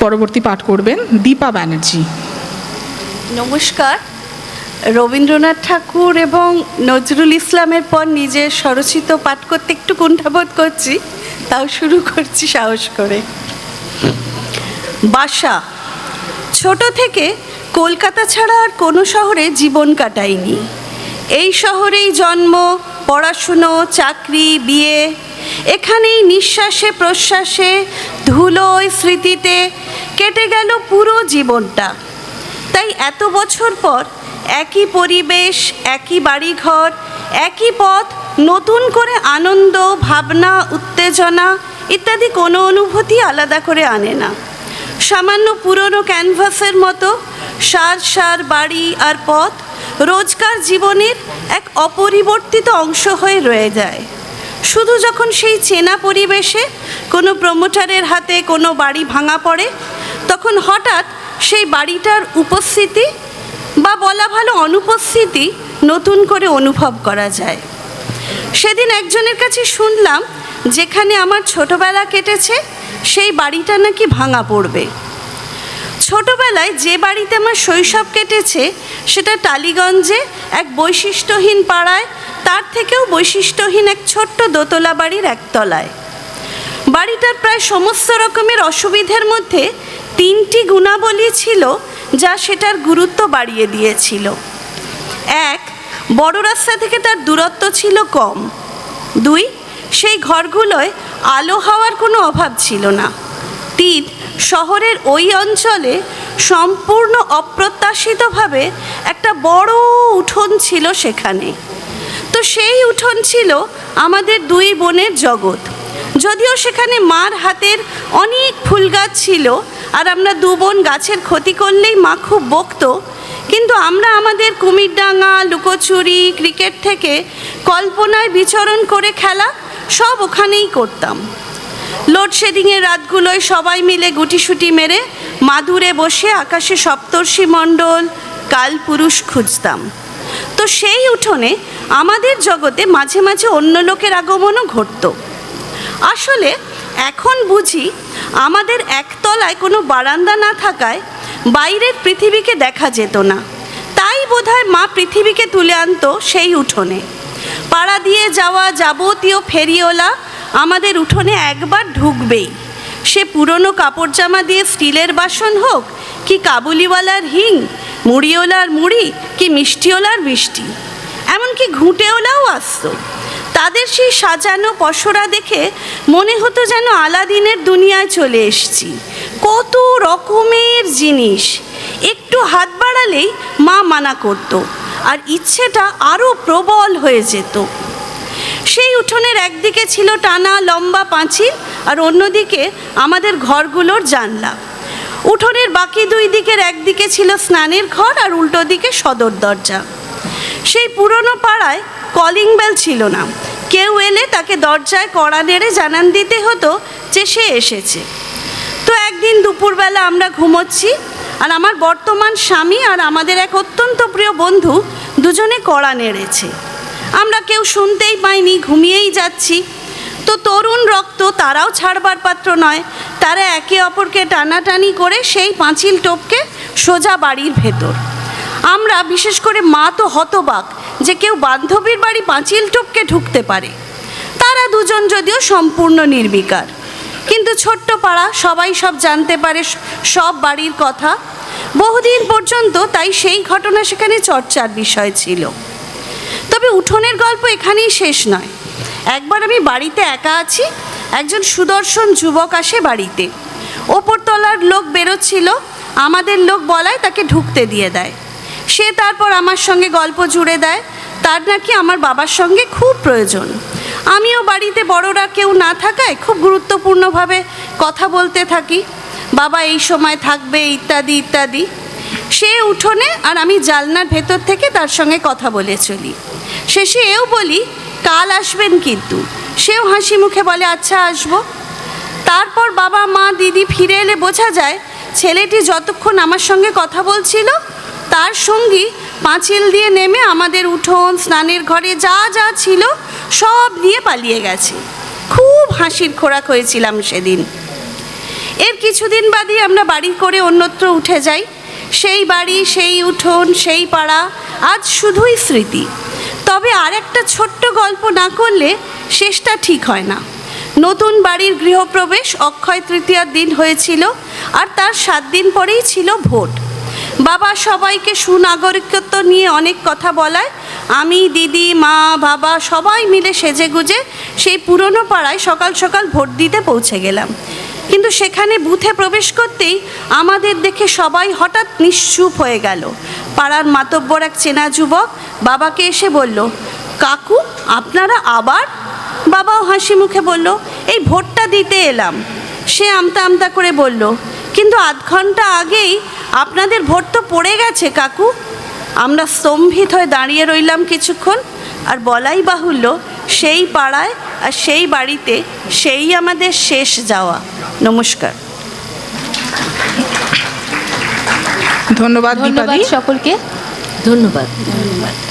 পরবর্তী পাঠ করবেন দীপা ব্যানার্জি। নমস্কার। রবীন্দ্রনাথ ঠাকুর এবং নজরুল ইসলামের পর নিজের স্বরচিত পাঠ করতে একটু কুণ্ঠাবোধ করছি, তাও শুরু করছি সাহস করে। বাসা। ছোট থেকে কলকাতা ছাড়া আর কোনো শহরে জীবন কাটাইনি এই শহরেই জন্ম, পড়াশুনো, চাকরি, বিয়ে। এখানেই নিঃশ্বাসে, প্রশ্বাসে, ধুলোয় স্মৃতিতে কেটে গেল পুরো জীবনটা। তাই এত বছর পর একই পরিবেশ, একই বাড়িঘর, একই পথ, নতুন করে আনন্দ, ভাবনা, উত্তেজনা ইত্যাদি কোনো অনুভূতি আলাদা করে আনে না। সামান্য পুরনো ক্যানভাসের মতো সার সার, বাড়ি আর পথ রোজকার জীবনের এক অপরিবর্তিত অংশ হয়ে রয়ে যায়। শুধু যখন সেই চেনা পরিবেশে কোনো প্রমোটারের হাতে কোনো বাড়ি ভাঙা পড়ে তখন হঠাৎ সেই বাড়িটার উপস্থিতি বা বলা ভালো অনুপস্থিতি নতুন করে অনুভব করা যায়। সেদিন একজনের কাছে শুনলাম, যেখানে আমার ছোটবেলা কেটেছে, সেই বাড়িটা নাকি ভাঙা পড়বে। ছোটবেলায় যে বাড়িতে আমার শৈশব কেটেছে, সেটা টালিগঞ্জে এক বৈশিষ্ট্যহীন পাড়ায়, তার থেকেও বৈশিষ্ট্যহীন এক ছোট্ট দোতলা বাড়ির একতলায়। বাড়িটার প্রায় সমস্ত রকমের অসুবিধের মধ্যে তিনটি গুণাবলী ছিল যা সেটার গুরুত্ব বাড়িয়ে দিয়েছিল। এক, বড় রাস্তা থেকে তার দূরত্ব ছিল কম। দুই, সেই ঘরগুলোয় আলো হওয়ার কোনো অভাব ছিল না। তিন, শহরের ওই অঞ্চলে সম্পূর্ণ অপ্রত্যাশিতভাবে একটা বড় উঠোন ছিল সেখানে। তো সেই উঠোন ছিল আমাদের দুই বোনের জগৎ। যদিও সেখানে মার হাতের অনেক ফুল গাছ ছিল আর আমরা দু বোন গাছের ক্ষতি করলেই মা খুব বকতো। কিন্তু আমরা আমাদের কুমিরডাঙ্গা লুকোচুরি, ক্রিকেট থেকে কল্পনায় বিচরণ করে খেলা সব ওখানেই করতাম। লোডশেডিংয়ের রাতগুলোয় সবাই মিলে গুটিসুটি মেরে মাদুরে বসে আকাশে সপ্তর্ষি মণ্ডল কালপুরুষ খুঁজতাম। তো সেই উঠোনে আমাদের জগতে মাঝে মাঝে অন্য লোকের আগমনও ঘটতো। আসলে এখন বুঝি আমাদের একতলায় কোনো বারান্দা না থাকায় বাইরের পৃথিবীকে দেখা যেত না। তাই বোধহয় মা পৃথিবীকে তুলে আনতো সেই উঠোনে। পাড়া দিয়ে যাওয়া যাবতীয় ফেরিওলা আমাদের উঠোনে একবার ঢুকবেই। সে পুরনো কাপড় জামা দিয়ে স্টিলের বাসন হোক, কি কাবুলিওয়ালার হিং, মুড়িওলার মুড়ি, কি মিষ্টিওলার মিষ্টি। এমনকি ঘুঁটেওলাও আসতো। তাদের সেই সাজানো পসরা দেখে মনে হতো যেন আলাদিনের দুনিয়ায় চলে এসেছি। কত রকমের জিনিস। একটু হাত বাড়ালেই মা মানা করত আর ইচ্ছেটা আরও প্রবল হয়ে যেত। সেই উঠোনের একদিকে ছিল টানা লম্বা পাঁচিল আর অন্যদিকে আমাদের ঘরগুলোর জানলা। উঠোনের বাকি দুই দিকের একদিকে ছিল স্নানের ঘর আর উল্টো দিকে সদর দরজা। সেই পুরনো পাড়ায় কলিং বেল ছিল না। কেউ এলে তাকে দরজায় কড়া নেড়ে জানান দিতে হতো যে সে এসেছে। তো একদিন দুপুরবেলা আমরা ঘুমোচ্ছি আর আমার বর্তমান স্বামী আর আমাদের এক অত্যন্ত প্রিয় বন্ধু দুজনে কড়া নেড়েছে। আমরা কেউ শুনতেই পাইনি, ঘুমিয়েই যাচ্ছি। তো তরুণ রক্ত তারাও ছাড়বার পাত্র নয়, তারা একে অপরকে টানাটানি করে সেই পাঁচিল টোপকে সোজা বাড়ির ভেতর। আমরা বিশেষ করে মা তো হতবাক যে কেউ বান্ধবীর বাড়ি পাঁচিল টোপকে ঢুকতে পারে। তারা দুজন যদিও সম্পূর্ণ নির্বিকার। কিন্তু ছোট্ট পাড়া সবাই সব জানতে পারে সব বাড়ির কথা। বহুদিন পর্যন্ত তাই সেই ঘটনা সেখানে চর্চার বিষয় ছিল। তবে উঠোনের গল্প এখানেই শেষ নয়। একবার আমি বাড়িতে একা আছি, একজন সুদর্শন যুবক আসে বাড়িতে। ওপরতলার লোক বেরোচ্ছিল, আমাদের লোক বলায় তাকে ঢুকতে দিয়ে দেয়। সে তারপর আমার সঙ্গে গল্প জুড়ে দেয়। তার নাকি আমার বাবার সঙ্গে খুব প্রয়োজন। আমিও বাড়িতে বড়রা কেউ না থাকায় খুব গুরুত্বপূর্ণভাবে কথা বলতে থাকি। বাবা এই সময় থাকবে, ইত্যাদি ইত্যাদি। সে উঠোনে আর আমি জালনার ভেতর থেকে তার সঙ্গে কথা বলে চলি। শেষে এও বলি, কাল আসবেন কিন্তু। সেও হাসি মুখে বলে আচ্ছা আসব। তারপর বাবা, মা, দিদি ফিরে এলে বোঝা যায়, ছেলেটি যতক্ষণ আমার সঙ্গে কথা বলছিল তার সঙ্গী পাঁচিল দিয়ে নেমে আমাদের উঠোন, স্নানের ঘরে যা যা ছিল সব নিয়ে পালিয়ে গেছে। খুব হাসির খোরাক হয়েছিলাম সেদিন। এর কিছুদিন বাদই আমরা বাড়ি করে অন্যত্র উঠে যাই। সেই বাড়ি, সেই উঠোন, সেই পাড়া আজ শুধুই স্মৃতি। তবে আর একটা ছোট্ট গল্প না করলে শেষটা ঠিক হয় না। নতুন বাড়ির গৃহপ্রবেশ অক্ষয় তৃতীয়ার দিন হয়েছিল আর তার সাত দিন পরেই ছিল ভোট। বাবা সবাইকে সুনাগরিকত্ব নিয়ে অনেক কথা বলায়। আমি, দিদি, মা, বাবা সবাই মিলে সেজে গুজে সেই পুরনো পাড়ায় সকাল সকাল ভোট দিতে পৌঁছে গেলাম। কিন্তু সেখানে বুথে প্রবেশ করতেই আমাদের দেখে সবাই হঠাৎ নিশ্চুপ হয়ে গেল। পাড়ার মাতব্বর এক চেনা যুবক বাবাকে এসে বলল, কাকু, আপনারা আবার? বাবাও হাসি মুখে বলল, এই ভোটটা দিতে এলাম। সে আমতা আমতা করে বলল, কিন্তু আধ ঘণ্টা আগেই আপনাদের ভোট তো পড়ে গেছে কাকু। আমরা স্তম্ভিত হয়ে দাঁড়িয়ে রইলাম কিছুক্ষণ আর বলাই বাহুল্য সেই পাড়ায় আর সেই বাড়িতে সেই আমাদের শেষ যাওয়া। নমস্কার। ধন্যবাদ ধন্যবাদ সকলকে। ধন্যবাদ ধন্যবাদ।